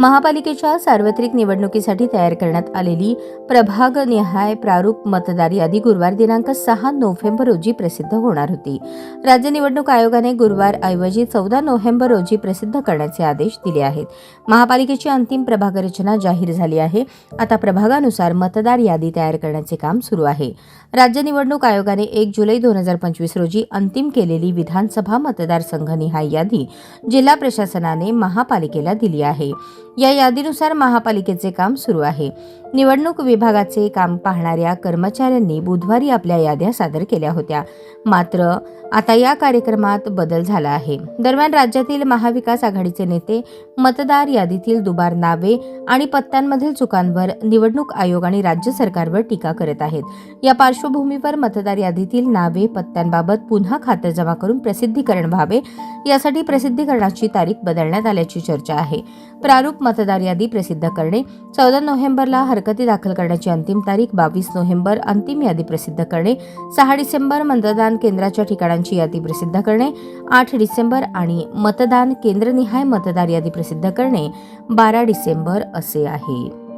महापालिकेच्या सार्वत्रिक निवडणुकीसाठी तयार करण्यात आलेली प्रभागनिहाय प्रारूप मतदार यादी गुरुवार दिनांक सहा नोव्हेंबर रोजी प्रसिद्ध होणार होती. राज्य निवडणूक आयोगाने गुरुवार ऐवजी चौदा नोव्हेंबर रोजी प्रसिद्ध करण्याचे आदेश दिले आहेत. महापालिकेची अंतिम प्रभाग रचना जाहीर झाली आहे. आता प्रभागानुसार मतदार यादी तयार करण्याचे काम सुरू आहे. राज्य निवडणूक आयोगाने एक जुलै दोन हजार पंचवीस रोजी अंतिम केलेली विधानसभा मतदारसंघनिहाय यादी जिल्हा प्रशासनाने महापालिकेला दिली आहे. या यादीनुसार महापालिकेचे काम सुरू आहे. निवडणूक विभागाचे काम पाहणाऱ्या कर्मचाऱ्यांनी बुधवारी आपल्या याद्या सादर केल्या होत्या. मात्र आता या कार्यक्रमात बदल झाला आहे. दरम्यान राज्यातील महाविकास आघाडीचे नेते मतदार यादीतील दुबार नावे आणि पत्त्यांमधील चुकांवर निवडणूक आयोग आणि राज्य सरकारवर टीका करत आहेत. या पार्श्वभूमीवर मतदार यादीतील नावे पत्त्यांबाबत पुन्हा खातरजमा करून प्रसिद्धीकरण व्हावे यासाठी प्रसिद्धीकरणाची तारीख बदलण्यात आल्याची चर्चा आहे. प्रारूप मतदार यादी प्रसिद्ध करणे चौदा नोव्हेंबरला हरकती दाखल करण्याची अंतिम तारीख बावीस नोव्हेंबर अंतिम यादी प्रसिद्ध करणे सहा डिसेंबर मतदान केंद्राच्या ठिकाणांची यादी प्रसिद्ध करणे आठ डिसेंबर आणि मतदान केंद्रनिहाय मतदार यादी प्रसिद्ध करणे बारा डिसेंबर असे आहे.